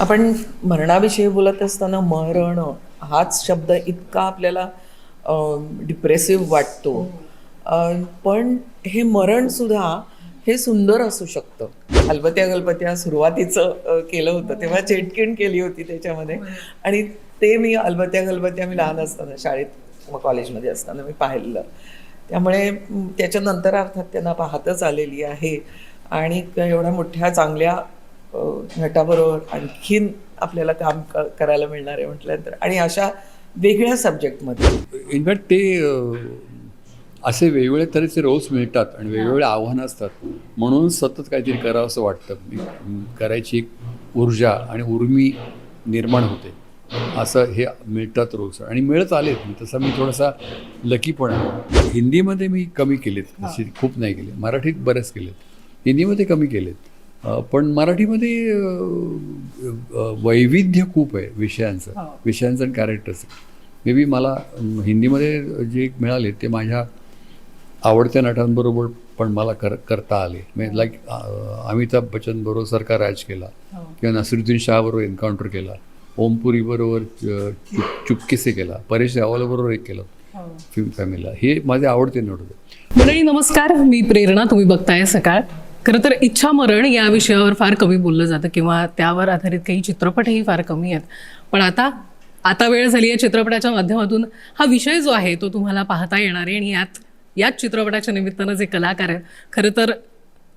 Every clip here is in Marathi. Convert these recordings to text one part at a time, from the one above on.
आपण मरणाविषयी बोलत असताना मरण हाच शब्द इतका आपल्याला डिप्रेसिव्ह वाटतो. अं, पण हे मरण सुद्धा हे सुंदर असू शकतं. अलबत्या गलबत्या सुरुवातीचं केलं होतं. तेव्हा चेटकिण केली होती त्याच्यामध्ये. आणि ते मी अलबत्या गलबत्या मी लहान असताना शाळेत कॉलेजमध्ये असताना मी पाहिलेलं. त्यामुळे त्याच्यानंतर अर्थात त्यांना पाहतच आलेली आहे. आणि एवढ्या मोठ्या चांगल्या नटाबरोबर आणखीन आपल्याला काम क- करायला मिळणार आहे म्हटल्यानंतर. आणि अशा वेगळ्या सब्जेक्टमध्ये इनफॅक्ट ते असे वेगवेगळे तऱ्हेचे रोल्स मिळतात आणि वेगवेगळे आव्हानं असतात. म्हणून सतत काहीतरी करावं असं वाटतं. करायची एक ऊर्जा आणि उर्मी निर्माण होते. असं हे मिळतात रोल्स आणि मिळत आलेत. तसं मी थोडासा लकी पण आहे हिंदीमध्ये मी कमी केलेत. खूप नाही केले मराठीत बरेच केलेत. हिंदीमध्ये कमी केलेत. पण मराठीमध्ये वैविध्य खूप आहे विषयांचं. विषयांचं आणि कॅरेक्टर्स मे बी मला हिंदीमध्ये जे मिळाले ते माझ्या आवडत्या नटांबरोबर पण मला कर करता आले. म्हणजे लाईक अमिताभ बच्चन बरोबर सरकार राज केला. किंवा नसिरुद्दीन शाहबरोबर एन्काउंटर केला. ओमपुरी बरोबर चुप चुपकिसे केला. परेश रावलबरोबर एक केलं. फिल्म फॅमिलीला हे माझे आवडते नट होते. मंडळी नमस्कार. मी प्रेरणा. तुम्ही बघताय सकाळ. खरं तर इच्छा मरण या विषयावर फार कमी बोललं जातं किंवा त्यावर आधारित काही चित्रपटही फार कमी आहेत. पण आता आता वेळ झाली आहे चित्रपटाच्या माध्यमातून. हा विषय जो आहे तो तुम्हाला पाहता येणार आहे आणि यात याच चित्रपटाच्या निमित्तानं जे कलाकार आहेत खरं तर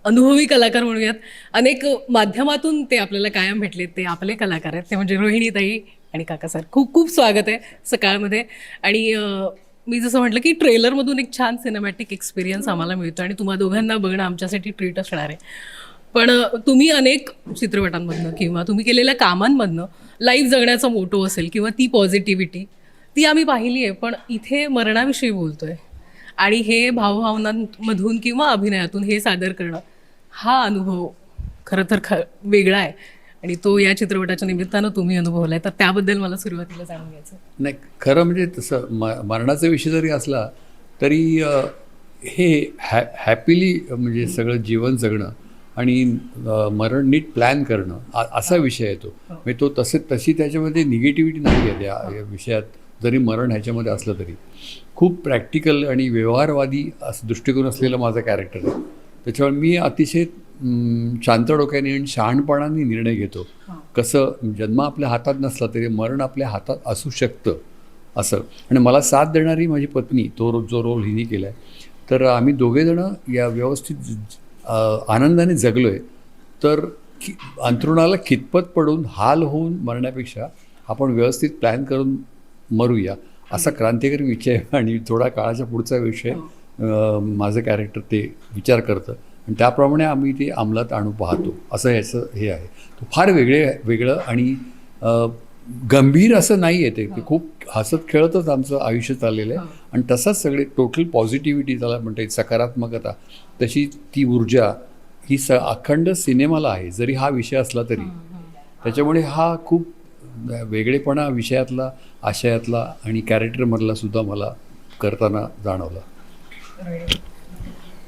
अनुभवी कलाकार म्हणूयात अनेक माध्यमातून ते आपल्याला कायम भेटलेत ते आपले कलाकार आहेत. ते म्हणजे रोहिणीताई आणि काका सर. खूप खूप स्वागत आहे सकाळमध्ये. आणि मी जसं म्हटलं की ट्रेलरमधून एक छान सिनेमॅटिक एक्सपिरियन्स आम्हाला मिळतो आणि तुम्हा दोघांना बघणं आमच्यासाठी ट्रीट असणार आहे. पण तुम्ही अनेक चित्रपटांमधनं किंवा तुम्ही केलेल्या कामांमधनं लाईफ जगण्याचा मोटो असेल किंवा ती पॉझिटिव्हिटी ती आम्ही पाहिली आहे. पण इथे मरणाविषयी बोलतोय आणि हे भावभावनांमधून किंवा अभिनयातून हे सादर करणं हा अनुभव खरं तर ख वेगळा आहे. आणि तो या चित्रपटाच्या निमित्तानं तुम्ही अनुभवलाय तर त्याबद्दल मला सुरुवातीला जाणून घ्यायचं नाही खरं म्हणजे तसं म मरणाचा विषय जरी असला तरी हे हॅ हॅपीली म्हणजे सगळं जीवन जगणं आणि मरण नीट प्लॅन करणं असा विषय आहे तो. म्हणजे तो तसे तशी त्याच्यामध्ये निगेटिव्हिटी नाही आहे त्या या विषयात जरी मरण ह्याच्यामध्ये असलं तरी. खूप प्रॅक्टिकल आणि व्यवहारवादी असं दृष्टिकोन असलेलं माझं कॅरेक्टर आहे. त्याच्यामुळे मी अतिशय शांत डोक्याने आणि शहाणपणाने निर्णय घेतो. कसं जन्म आपल्या हातात नसला तरी मरण आपल्या हातात असू शकतं असं. आणि मला साथ देणारी माझी पत्नी तो रो जो रोल हिने केला आहे तर आम्ही दोघेजणं या व्यवस्थित आनंदाने जगलो आहे तर कि अंथरुणाला खितपत पडून हाल होऊन मरण्यापेक्षा आपण व्यवस्थित प्लॅन करून मरूया असा क्रांतिकारी विषय आणि थोडा काळाच्या पुढचा विषय माझं कॅरेक्टर ते विचार करतं. आणि त्याप्रमाणे आम्ही ते अंमलात आणू पाहतो. असं ह्याचं हे आहे. तो फार वेगळे वेगळं आणि गंभीर असं नाही आहे ते ते खूप हसत खेळतच आमचं आयुष्य चाललेलं आहे. आणि तसाच सगळे टोटल पॉझिटिव्हिटी त्याला म्हणता येईल. सकारात्मकता तशी ती ऊर्जा ही स अखंड सिनेमाला आहे. जरी हा विषय असला तरी. त्याच्यामुळे हा खूप वेगळेपणा विषयातला आशयातला आणि कॅरेक्टरमधला सुद्धा मला करताना जाणवला.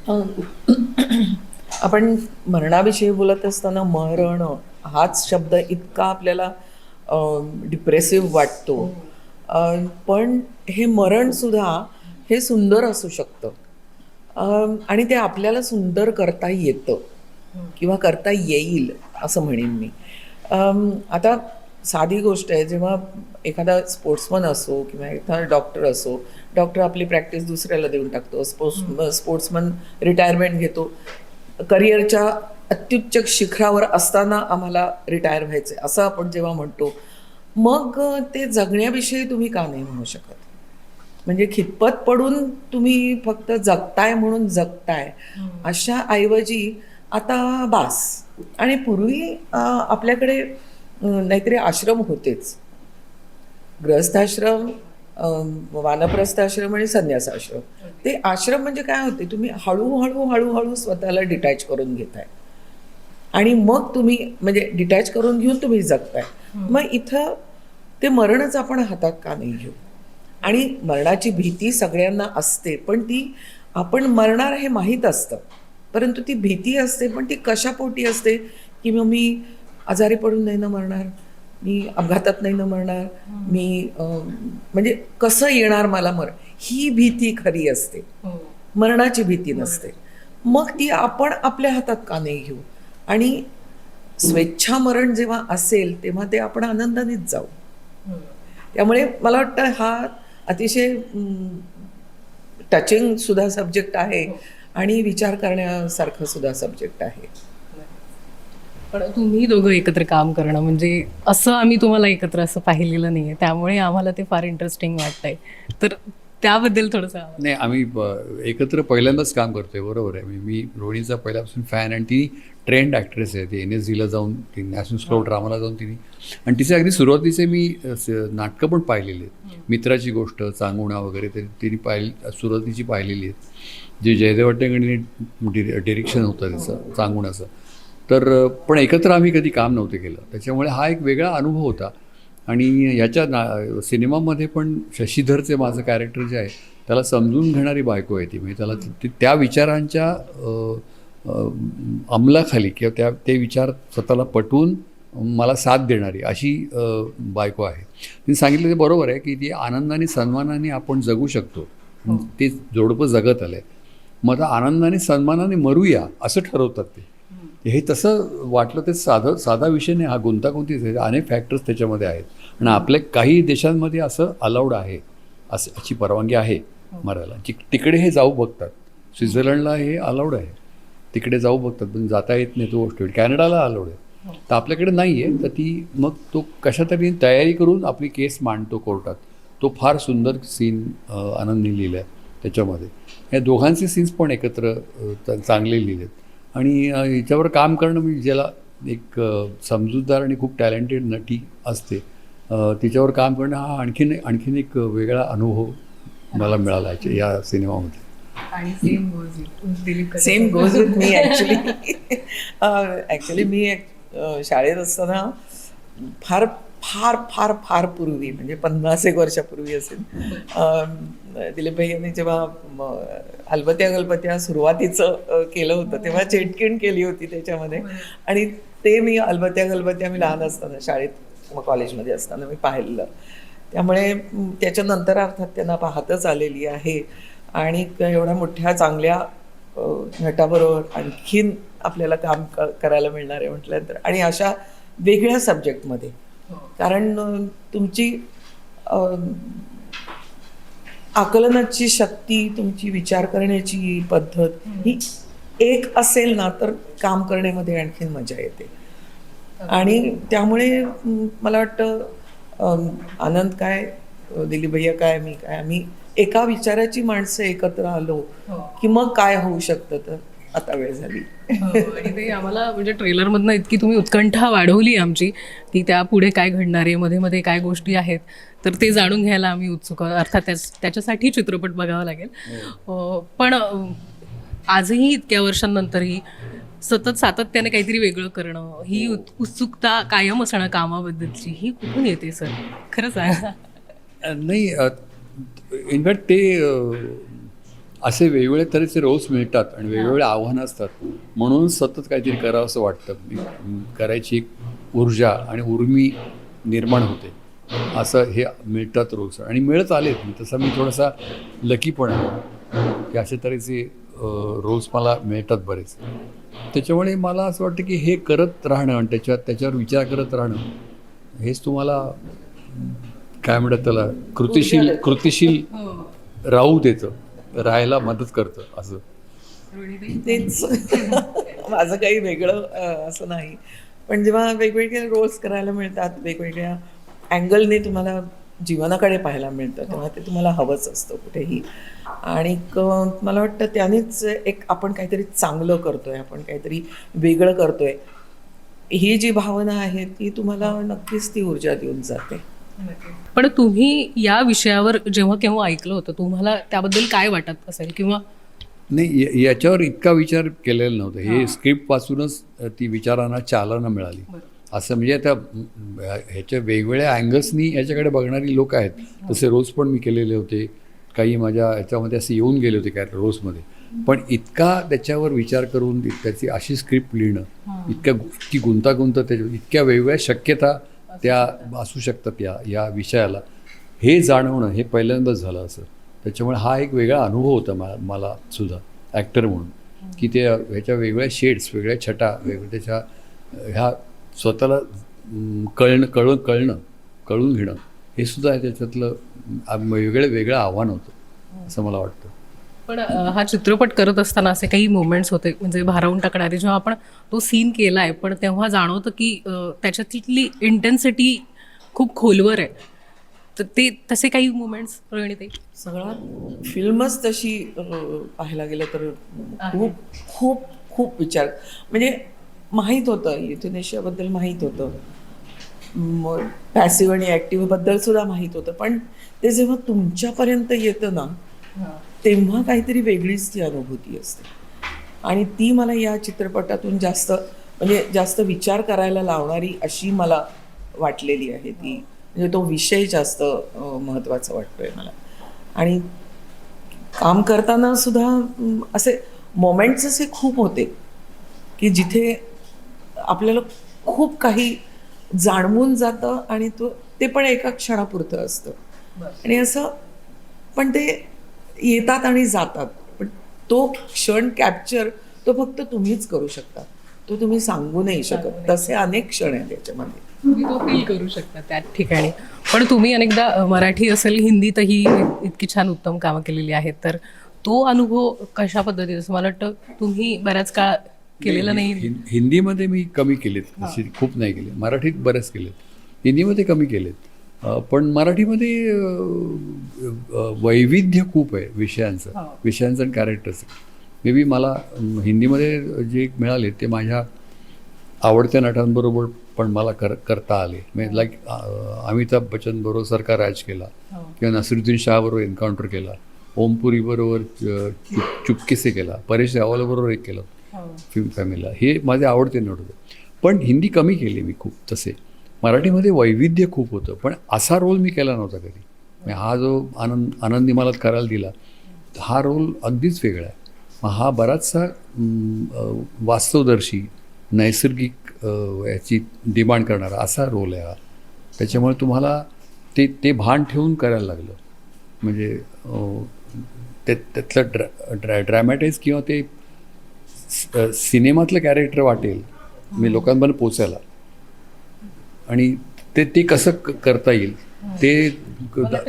आपण मरणाविषयी बोलत असताना मरण हाच शब्द इतका आपल्याला डिप्रेसिव्ह वाटतो. अं, पण हे मरण सुद्धा हे सुंदर असू शकतं. आणि ते आपल्याला सुंदर करता येतं किंवा करता येईल असं म्हणेन मी. आता साधी गोष्ट आहे जेव्हा एखादा स्पोर्ट्समन असो किंवा एखादा डॉक्टर असो डॉक्टर आपली प्रॅक्टिस दुसऱ्याला देऊन टाकतो. स्पोर्ट्स स्पोर्ट्समन रिटायरमेंट घेतो. करिअरच्या अत्युच्च शिखरावर असताना आम्हाला रिटायर व्हायचे असं आपण जेव्हा म्हणतो मग ते जगण्याविषयी तुम्ही का नाही म्हणू शकत? म्हणजे खितपत पडून तुम्ही फक्त जगताय म्हणून जगताय अशा ऐवजी आता बास. आणि पूर्वी आपल्याकडे नाहीतरी आश्रम होतेच. गृहस्थाश्रम अं, वानप्रस्थाश्रम आणि संन्यासाश्रम. ते आश्रम म्हणजे काय होते? तुम्ही हळूहळू हळूहळू स्वतःला डिटॅच करून घेताय. आणि मग तुम्ही म्हणजे डिटॅच करून घेऊन तुम्ही जगताय. मग इथं ते मरणच आपण हातात का नाही घेऊ? आणि मरणाची भीती सगळ्यांना असते पण ती आपण मरणार हे माहीत असतं. परंतु ती भीती असते पण ती कशापोटी असते? की मग मी आजारी पडून नाही ना मरणार मी अपघातात नाही ना मरणार मी म्हणजे कसं येणार मला मर ही भीती खरी असते. मरणाची भीती नसते. मग ती आपण आपल्या हातात का नाही घेऊ? आणि स्वेच्छा मरण जेव्हा असेल तेव्हा ते आपण आनंदानेच जाऊ. त्यामुळे मला वाटतं हा अतिशय टचिंग सुद्धा सब्जेक्ट आहे आणि विचार करण्यासारखं सुद्धा सब्जेक्ट आहे. पण तुम्ही दोघं एकत्र काम करणं म्हणजे असं आम्ही तुम्हाला एकत्र असं पाहिलेलं नाहीये. त्यामुळे आम्हाला ते फार इंटरेस्टिंग वाटतंय. तर त्याबद्दल थोडंसं नाही आम्ही एकत्र पहिल्यांदाच काम करतोय बरोबर आहे. मी रोहिणीचा पहिल्यापासून फॅन आणि ती ट्रेंड ॲक्ट्रेस आहे. ती एन एस जीला जाऊन ती नॅशनल स्लो ड्रामाला जाऊन तिने. आणि तिचे अगदी सुरुवातीचे मी नाटकं पण पाहिलेली आहेत. मित्राची गोष्ट चांगुणा वगैरे तरी तिने पाहिली सुरुवातीची पाहिलेली आहेत. जे जयदेव डिरे डिरेक्शन होतं त्याचं चांगुणाचं. तर पण एकत्र आम्ही कधी काम नव्हतं केलं. त्याच्यामुळे हा एक वेगळा अनुभव होता. आणि याच्या ना सिनेमामध्ये पण शशीधरचे माझं कॅरेक्टर जे आहे त्याला समजून घेणारी बायको आहे ती. म्हणजे त्याला ती- त्या विचारांच्या अंमलाखाली किंवा त्या ते विचार स्वतःला पटवून मला साथ देणारी अशी बायको आहे. तिने सांगितलं ते बरोबर आहे की ती आनंदाने सन्मानाने आपण जगू शकतो. ते जोडपं जगत आलं आहे मग आता आनंदाने सन्मानाने मरूया असं ठरवतात ते. हे तसं वाटलं ते साधं साधा विषय नाही. हा गुंतागुंतीच आहे. अनेक फॅक्टर्स त्याच्यामध्ये आहेत. आणि आपल्या काही देशांमध्ये असं अलाउड आहे. असं याची परवानगी आहे मरायला. जी तिकडे हे जाऊ बघतात. स्वित्झर्लंडला हे अलाउड आहे. तिकडे जाऊ बघतात. पण जाता येत नाही तो गोष्ट. कॅनडाला अलाउड आहे. तर आपल्याकडे नाही आहे तर ती मग तो कशा तरी तयारी करून आपली केस मांडतो कोर्टात. तो फार सुंदर सीन आनंदने लिहिला आहे त्याच्यामध्ये. या दोघांचे सीन्स पण एकत्र चांगले लिहिले चांगले लिहिलेत. आणि याच्यावर काम करणं म्हणजे ज्याला एक समजूतदार आणि खूप टॅलेंटेड नटी असते तिच्यावर काम करणं हा आणखीन आणखीन एक वेगळा अनुभव मला मिळाला याच्या- या सिनेमामध्ये आणि same goes Dilip Kadam. Same goes with me actually actually मी शाळेत असताना फार फार फार फार पूर्वी म्हणजे पन्नास एक वर्षापूर्वी असेल दिलीप भाई यांनी जेव्हा म, अलबत्या गलबत्या सुरुवातीचं केलं होतं तेव्हा चेटकिण केली होती त्याच्यामध्ये. आणि ते मी अलबत्या गलबत्या मी लहान असताना शाळेत मग कॉलेजमध्ये असताना मी पाहिलेलं. त्यामुळे त्याच्यानंतर अर्थात त्यांना पाहतच आलेली आहे. आणि एवढ्या मोठ्या चांगल्या नटाबरोबर आणखीन आपल्याला काम क- करायला मिळणार आहे म्हटल्यानंतर. आणि अशा वेगळ्या सब्जेक्टमध्ये कारण अ, तुमची आकलनाची शक्ती तुमची विचार करण्याची पद्धत ही एक असेल ना तर काम करण्यामध्ये आणखीन मजा येते. आणि त्यामुळे मला वाटतं आनंद काय दिलीप भैया काय मी काय आम्ही एका विचाराची माणसं एकत्र आलो की मग काय होऊ शकतं तर आता वेळ झाली. हो, आणि ते आम्हाला म्हणजे ट्रेलरमधनं इतकी तुम्ही उत्कंठा वाढवली आमची की त्या पुढे काय घडणार आहे मध्ये मध्ये काय गोष्टी आहेत. तर ते जाणून घ्यायला आम्ही उत्सुक आहोत. अर्थात त्याच त्याच्यासाठी चित्रपट बघावा लागेल. पण आजही इतक्या वर्षांनंतरही सतत सातत्याने काहीतरी वेगळं करणं ही उत- उत्सुकता कायम असणं कामाबद्दलची ही कुठून येते सर? खरं सांगा. नाही इनफॅक्ट ते असे वेगवेगळे तऱ्हेचे रोल्स मिळतात आणि वेगवेगळे आव्हानं असतात. म्हणून सतत काहीतरी करावं असं वाटतं. करायची एक ऊर्जा आणि उर्मी निर्माण होते. असं हे मिळतात रोल्स आणि मिळत आलेत. तसं मी थोडासा लकी पण आहे. की अशा तऱ्हेचे रोल्स मला मिळतात बरेच. त्याच्यामुळे मला असं वाटतं की हे करत राहणं आणि त्याच्यात त्याच्यावर विचार करत राहणं हेच तुम्हाला काय म्हणतात त्याला कृतिशील कृतिशील राहू देतं. राहायला मदत करतं असं. तेच. माझं काही वेगळं असं नाही. पण जेव्हा वेगवेगळे रोल्स करायला मिळतात वेगवेगळ्या अँगलने तुम्हाला जीवनाकडे पाहायला मिळतं तेव्हा ते तुम्हाला हवंच असतं कुठेही. आणि क- मला वाटतं त्यानेच एक आपण काहीतरी चांगलं करतोय आपण काहीतरी वेगळं करतोय. ही जी भावना आहे ती तुम्हाला नक्कीच ती ऊर्जा देऊन जाते. पण तुम्ही या विषयावर जेव्हा केव्हा ऐकलं होतं तुम्हाला त्याबद्दल काय वाटत असेल? किंवा नाही याच्यावर इतका विचार केलेला नव्हता. हे स्क्रिप्ट पासूनच ती विचारांना चालना मिळाली. असं म्हणजे आता ह्याच्या वेगवेगळ्या अँगल्सनी याच्याकडे बघणारी लोक आहेत. तसे रोज पण मी केलेले होते. काही माझ्या ह्याच्यामध्ये असे येऊन गेले होते काय रोजमध्ये पण इतका त्याच्यावर विचार करून त्याची अशी स्क्रिप्ट लिहिणं इतक्या इतकी गुंतागुंत त्याच्या इतक्या वेगवेगळ्या शक्यता त्या असू शकतात या या विषयाला. हे जाणवणं हे पहिल्यांदाच झालं असं. त्याच्यामुळे हा एक वेगळा अनुभव होता मला मला सुद्धा ॲक्टर म्हणून. की ते ह्याच्या वेगळ्या शेड्स वेगळ्या छटा वेगळ्या त्याच्या ह्या स्वतःला कळणं कळून कळणं कळून घेणं हे सुद्धा आहे त्याच्यातलं वेगळं वेगळं आव्हान होतं असं मला वाटतं. पण हा चित्रपट करत असताना असे काही मोमेंट्स होते म्हणजे भारावून टाकणारे जेव्हा आपण तो सीन केलाय पण तेव्हा जाणवतं की त्याच्यातली इंटेन्सिटी खूप खोलवर आहे. तर ते तसे काही मुमेंट्स ते सगळा फिल्मच तशी पाहायला गेलं तर खूप खूप खूप विचार. म्हणजे माहीत होतं युथनेशियाबद्दल माहीत होतं. पॅसिव्ह आणि ॲक्टिव्हबद्दल सुद्धा माहीत होतं. पण ते जेव्हा तुमच्यापर्यंत येतं ना तेव्हा काहीतरी वेगळीच ती अनुभूती असते. आणि ती मला या चित्रपटातून जास्त म्हणजे जास्त विचार करायला लावणारी अशी मला वाटलेली आहे ती. म्हणजे तो विषय जास्त महत्त्वाचा वाटतोय मला. आणि काम करताना सुद्धा असे मोमेंट्स असे खूप होते की जिथे आपल्याला खूप काही जाणवून जातं आणि तो ते पण एका क्षणापुरतं असतं. आणि असं पण ते येतात आणि जातात. पण तो क्षण कॅप्चर तो फक्त तुम्हीच करू शकता. तो तुम्ही सांगू नाही शकत. तसे अनेक क्षण आहेत त्याच्यामध्ये. तुम्ही तो फील करू शकता त्या ठिकाणी. पण तुम्ही अनेकदा मराठी असेल हिंदीतही इतकी छान उत्तम कामं केलेली आहेत. तर तो अनुभव कशा पद्धतीचा असं मला वाटतं तुम्ही बऱ्याच काळ केलेला नाही हिं- हिंदीमध्ये मी कमी केलेत. खूप नाही केले. मराठीत बरेच केलेत. हिंदीमध्ये कमी केलेत. पण मराठीमध्ये वैविध्य खूप आहे विषयांचं. हो. विषयांचं आणि कॅरेक्टर्स मे बी मला हिंदीमध्ये जे मिळाले ते माझ्या आवडत्या नटांबरोबर पण मला कर करता आले. म्हणजे लाईक अमिताभ बच्चन बरोबर सरकार राज केला. किंवा नसिरुद्दीन शहाबरोबर एन्काउंटर केला. ओमपुरी बरोबर चुप चुपकेसे केला. परेश रावलबरोबर एक केलं. हो. फिल्म फॅमिलीला हे माझे आवडते नट होते. पण हिंदी कमी केली मी खूप तसे. मराठीमध्ये वैविध्य खूप होतं पण असा रोल मी केला नव्हता कधी. हा जो आनंद आनंदी मला करायला दिला हा रोल अगदीच वेगळा आहे. मग हा बराचसा वास्तवदर्शी नैसर्गिक याची डिमांड करणारा असा रोल आहे हा. त्याच्यामुळे तुम्हाला ते ते भान ठेवून करायला लागलं. म्हणजे ते त्यातलं ड्रा ड्रा ड्रॅमॅटाईज किंवा ते सिनेमातलं कॅरेक्टर वाटेल मी लोकांपर्यंत पोचायला. आणि ते ते कसं करता येईल ते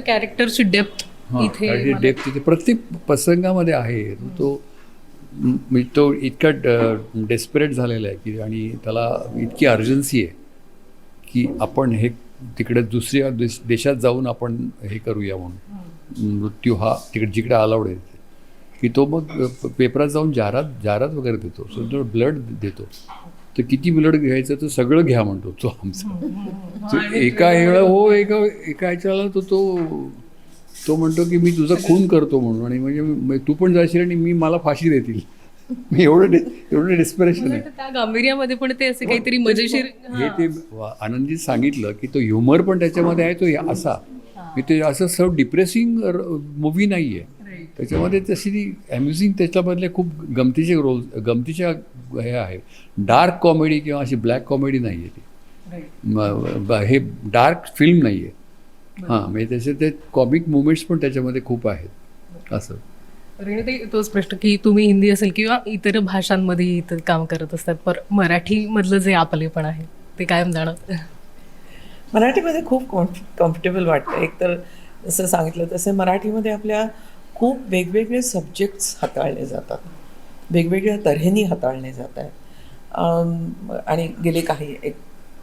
कॅरेक्टरची डेप्थ डेप्थ तिथे प्रत्येक प्रसंगामध्ये आहे. तो म- म्हणजे तो इतका डेस्परेट झालेला आहे की आणि त्याला इतकी अर्जन्सी आहे की आपण हे तिकडे दुसऱ्या देश देशात जाऊन आपण हे करूया म्हणून. मृत्यू हा तिकडे जिकडे अलाउड आहे. की तो मग पेपरात जाऊन जाहिरात जाहिरात वगैरे देतो. सो तो ब्लड देतो. तर किती ब्लड घ्यायचं तर सगळं घ्या म्हणतो तो आमचा. तो एका वेळा हो एका एका ह्याच्याला तो तो तो म्हणतो की मी तुझा खून करतो म्हणून. आणि म्हणजे मी- तू पण जाशील आणि मी मला फाशी देतील. मी एवढं एवढं डेस्पिरेशन आहे. गांभीर्यामध्ये पण ते असे काहीतरी मजेशीर हे ते आनंदीत सांगितलं की तो ह्युमर पण त्याच्यामध्ये आहे तो या- असा की ते असं सर्व डिप्रेसिंग मूवी नाही आहे त्याच्यामध्ये तशी ती अम्युझिंग त्याच्यामधले खूप गमतीचे रोल गमतीच्या हे आहे. डार्क कॉमेडी किंवा अशी ब्लॅक कॉमेडी नाही आहे ती हे डार्क फिल्म नाही आहे हां म्हणजे त्याचे ते कॉमिक मुवमेंट्स पण त्याच्यामध्ये खूप आहेत. असं. रेणुताई, तोच प्रश्न की तुम्ही हिंदी असेल किंवा इतर भाषांमध्ये इतर काम करत असतात पण मराठीमधलं जे आपलेपण आहे ते कायम जाणवतं मराठीमध्ये खूप कॉम्फ कम्फर्टेबल वाटतं. एकतर जसं सांगितलं तसे मराठीमध्ये आपल्या खूप वेगवेगळे सब्जेक्ट्स हाताळले जातात. वेगवेगळ्या तऱ्हेने हाताळले जात आहेत. आणि गेले काही एक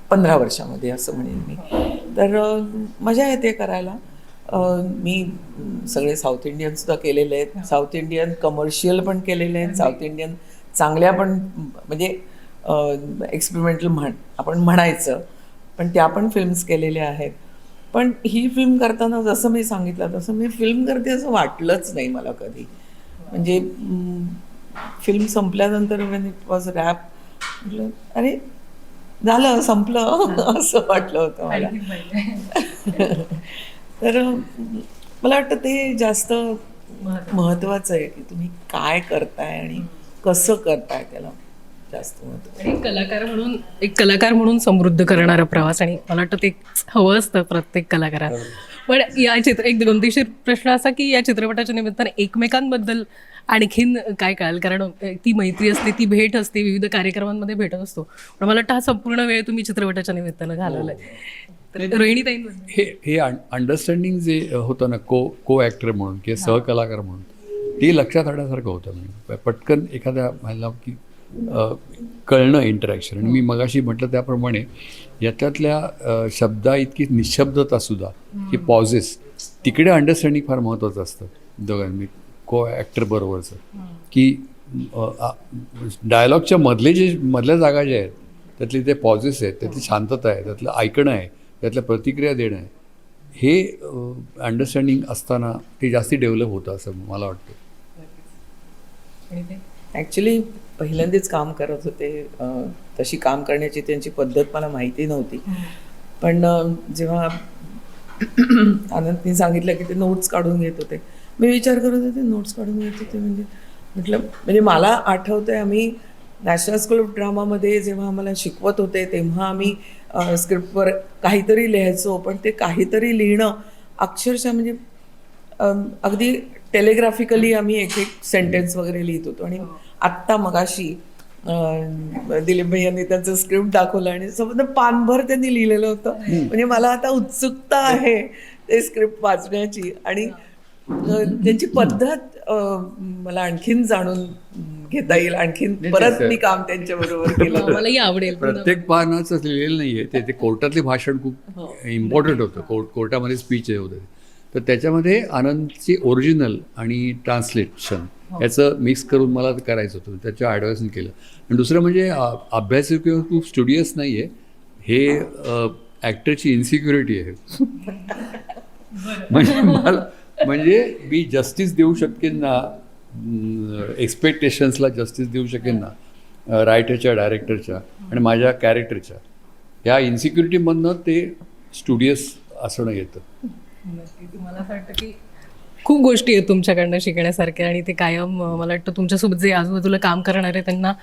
पंधरा वर्षामध्ये असं म्हणेन मी. तर मजा येते करायला. मी सगळे साऊथ इंडियनसुद्धा केलेले आहेत. साऊथ इंडियन कमर्शियल पण केलेले आहेत. साऊथ इंडियन चांगल्या पण म्हणजे एक्सपेरिमेंटल म्हण आपण म्हणायचं. पण त्या पण फिल्म्स केलेल्या आहेत. पण ही फिल्म करताना जसं मी सांगितलं तसं मी फिल्म करते असं वाटलंच नाही मला कधी. म्हणजे फिल्म संपल्यानंतर वेन इट वॉज रॅप म्हटलं अरे झालं संपलं असं वाटलं होतं मला. तर मला वाटतं ते जास्त महत्त्वाचं आहे की तुम्ही काय करताय आणि कसं करताय त्याला. जास्त महत्त्व आणि एक कलाकार म्हणून एक कलाकार म्हणून समृद्ध करणारा प्रवास आणि मला वाटतं ते हवं असतं प्रत्येक कलाकाराला. पण या चित्र एक गमतीशीर प्रश्न असा की या चित्रपटाच्या निमित्ताने एकमेकांबद्दल आणखीन काय कळाल? कारण ती मैत्री असते ती भेट असते विविध कार्यक्रमांमध्ये भेटत असतो. पण मला वाटतं हा संपूर्ण वेळ तुम्ही चित्रपटाच्या निमित्तानं घालवलाय. तर रोहिणी हे हे अंडरस्टँडिंग जे होतं ना को को ॲक्टर म्हणून किंवा सहकलाकार म्हणून ते लक्षात आणण्यासारखं होतं. म्हणजे पटकन एखाद्या ह्याला की कळणं इंटरॅक्शन आणि मी मगाशी म्हटलं त्याप्रमाणे याच्यातल्या शब्दा इतकी निशब्दता सुद्धा की पॉझेस तिकडे अंडरस्टँडिंग फार महत्त्वाचं असतं. दोघांनी को ॲक्टर बरोबरचं की डायलॉगच्या मधले जे मधल्या जागा ज्या आहेत त्यातले ते पॉझेस आहेत त्यातली शांतता आहे त्यातलं ऐकणं आहे त्यातल्या प्रतिक्रिया देणं आहे हे अंडरस्टँडिंग असताना ते जास्ती डेव्हलप होतं असं मला वाटतं. ॲक्च्युली पहिल्यांदाच काम करत होते. तशी काम करण्याची त्यांची पद्धत मला माहिती नव्हती. पण जेव्हा आनंदनी सांगितलं की ते नोट्स काढून घेत होते. मी विचार करत होते नोट्स काढून घेत होते म्हणजे? म्हटलं म्हणजे मला आठवतंय आम्ही नॅशनल स्कूल ऑफ ड्रामामध्ये जेव्हा आम्हाला शिकवत होते तेव्हा आम्ही स्क्रिप्टवर काहीतरी लिहायचो पण ते काहीतरी लिहिणं अक्षरशः म्हणजे अगदी टेलिग्राफिकली आम्ही एक एक सेंटेन्स वगैरे लिहित होतो. आणि आत्ता मगाशी दिलीप भैयांनी त्यांचं स्क्रिप्ट दाखवलं आणि समज पानभर त्यांनी लिहिलेलं होतं. म्हणजे मला आता उत्सुकता आहे ते स्क्रिप्ट वाचण्याची. आणि त्यांची पद्धत मला आणखीन जाणून घेता येईल. आणखीन परत मी काम त्यांच्याबरोबर केलं. मलाही आवडेल. प्रत्येक पानाचं लिहिलेलं नाही आहे ते ते कोर्टातले भाषण खूप इम्पॉर्टंट होतं. कोर्ट कोर्टामध्ये स्पीच हे होतं. तर त्याच्यामध्ये आनंदची ओरिजिनल आणि ट्रान्सलेशन याचं मिक्स करून मला करायचं होतं. त्याच्या ॲडवाइसने केलं. आणि दुसरं म्हणजे अभ्यासू किंवा खूप स्टुडियस नाही आहे हे ॲक्टरची इन्सिक्युरिटी आहे. म्हणजे मला म्हणजे मी जस्टिस देऊ शकेन ना? एक्सपेक्टेशन्सला जस्टिस देऊ शकेन ना? रायटरच्या डायरेक्टरच्या आणि माझ्या कॅरेक्टरच्या ह्या इन्सिक्युरिटीमधनं ते स्टुडियस असणं येतं. नक्कीच. मला असं वाटतं की खूप गोष्टी आहेत तुमच्याकडनं शिकण्यासारख्या आणि ते कायम मला वाटतं तुमच्यासोबत जे आजूबाजूला काम करणारे त्यांना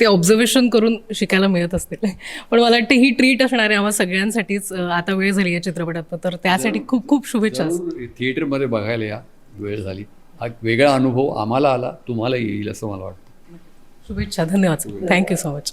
ते ऑब्झर्वेशन करून शिकायला मिळत असतील. पण मला वाटतं ही ट्रीट असणार आहे आम्हा सगळ्यांसाठीच. आता वेळ झाली या चित्रपटात तर त्यासाठी खूप खूप शुभेच्छा. थिएटरमध्ये बघायला या. वेळ झाली. हा वेगळा अनुभव आम्हाला आला तुम्हाला येईल असं मला वाटतं. शुभेच्छा. धन्यवाद. Thank you so much